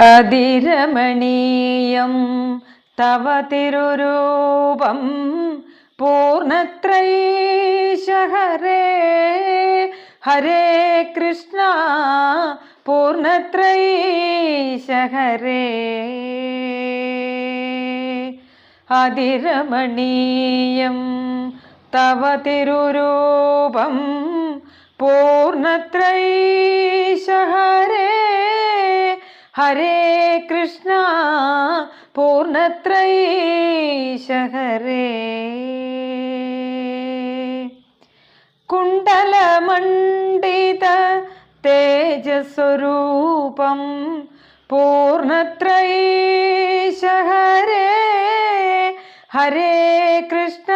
അതിരമണീയം തവ തിരുരൂപം പൂർണത്രൈശഹരേ. ഹരേ കൃഷ്ണ പൂർണത്രൈശഹരേ. അതിരമണീയം തവ തിരുരൂപം പൂർണത്രൈശഹരേ. ഹരേ കൃഷ്ണ പൂർണത്രൈശഹരേ കുണ്ടലമണ്ഡിത തേജസ്വരൂപം പൂർണത്രൈശഹരേ ഹരേ കൃഷ്ണ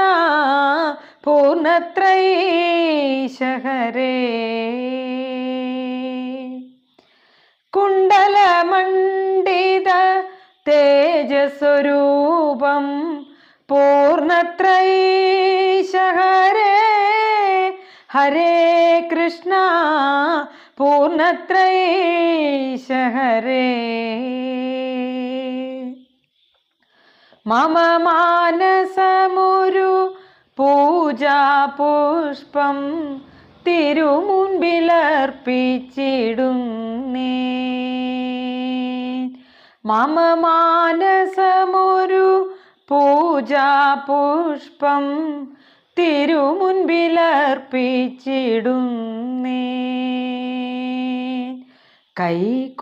പൂർണത്രൈശഹരേ തേജസ്വരൂപം പൂർണത്രൈശഹരേ ഹരേ കൃഷ്ണ പൂർണത്രൈശഹരേ മമ മാനസമൊരു പൂജാപുഷ്പം തിരുമുൻപിലർപ്പിച്ചിടുന്നേ. മമ മാനസമൊരു പൂജാപുഷ്പം തിരുമുൻപിലർപ്പിച്ചിടുന്നേ കൈക്കൊള്ളേണമേ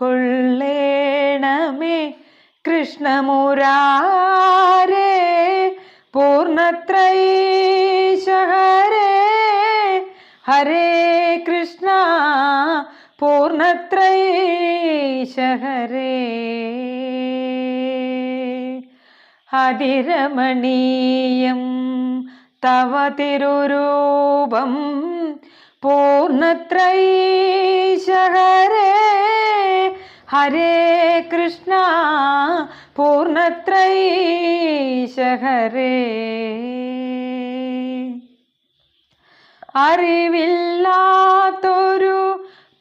കൃഷ്ണമുരാരേ പൂർണത്രൈശഹരേ ഹരേ കൃഷ്ണ പൂർണത്രൈശഹരേ അതിരമണീയം തവ തിരുരൂപം പൂർണത്രൈശഹരേ ഹരേ കൃഷ്ണ പൂർണത്രൈശഹരേ. അറിവില്ലാത്തൊരു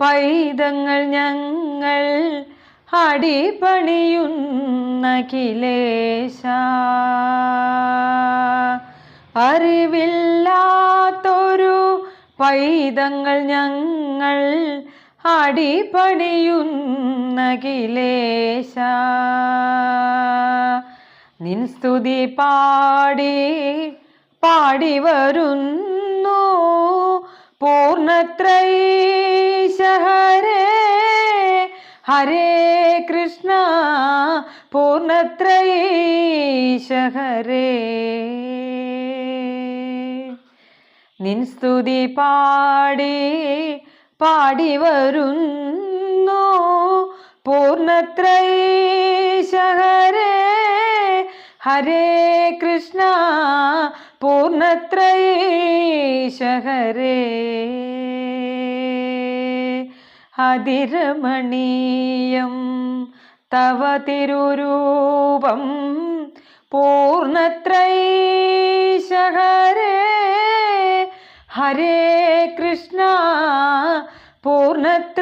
പൈതങ്ങൾ ഞങ്ങൾ അടിപണിയുന്ന കിലേശ. അറിവില്ലാത്തൊരു പൈതങ്ങൾ ഞങ്ങൾ അടിപണിയുന്ന കിലേശ. നിൻ സ്തുതി പാടി പാടി വരുന്നു. പൂർണത്രൈശഹരേ ഹരേ കൃഷ്ണ പൂർണത്രൈശഹരേ നിൻ സ്തുതി പാടി പാടി വരുന്നു. പൂർണത്രൈശഹരേ ഹരേ കൃഷ്ണ പൂർണത്രൈശഹരേ അതിരമണീയം തവ തിരുരൂപം പൂർണത്രൈശഹരേ ഹരേ കൃഷ്ണ പൂർണത്രൈശഹരേ